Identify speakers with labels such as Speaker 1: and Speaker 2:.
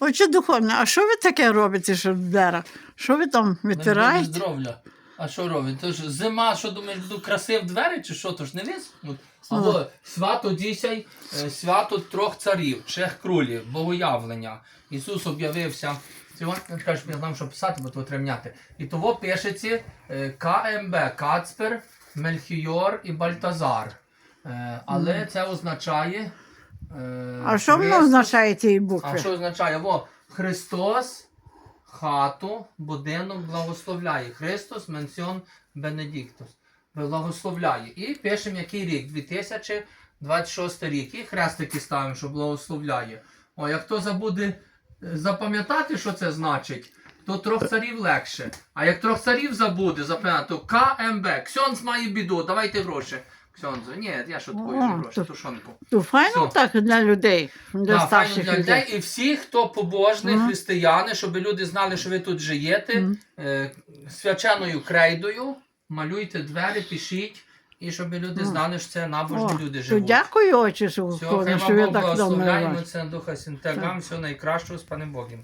Speaker 1: Отче духовне, а що ви таке робите, що в дверах? Що ви там витираєте?
Speaker 2: здоров'я. А що робить? То ж зима, що думаєш, буду красив двері, чи що? То ж не віз? Ну, Або свято дійсяй, е, свято трьох царів, шех крулів, богоявлення. Ісус об'явився. Цього не кажеш, я знав, що писати, бо то тремняти. І того пишеться е, КМБ, Кацпер, Мельхіор і Бальтазар. Е, Але це означає. Е,
Speaker 1: А що воно
Speaker 2: Христос-
Speaker 1: означає ті
Speaker 2: а що означає? Во, Христос хату, будинок благословляє. Христос менсіон Бенедіктус. Благословляє. І пишемо, який рік? 2026 рік. І хрестики ставимо, що благословляє. О, як хто забуде е, запам'ятати, що це значить, то трьох царів легше. А як трьох царів забуде, запам'ятати, то КМБ. Ксьонц має біду, давайте гроші. Ксьонзу. Ні, я шуткую,
Speaker 1: О,
Speaker 2: не гроші,
Speaker 1: то-
Speaker 2: тушонку.
Speaker 1: То файно
Speaker 2: Все.
Speaker 1: так для людей, для
Speaker 2: Да, файно
Speaker 1: старших
Speaker 2: для
Speaker 1: людей.
Speaker 2: людей і всі, хто побожні,
Speaker 1: Мгм.
Speaker 2: християни, щоб люди знали, що ви тут живете,
Speaker 1: Мгм.
Speaker 2: е, свяченою крейдою, малюйте двері, пишіть, і щоб люди
Speaker 1: Мгм.
Speaker 2: знали, що це набожні
Speaker 1: О,
Speaker 2: люди
Speaker 1: то
Speaker 2: живуть.
Speaker 1: дякую, отче, що
Speaker 2: Все, хай
Speaker 1: що
Speaker 2: вам
Speaker 1: ви
Speaker 2: Бог
Speaker 1: так
Speaker 2: благословляє,
Speaker 1: добре.
Speaker 2: ми це Духа Сінтегам, всього найкращого з панем Богом.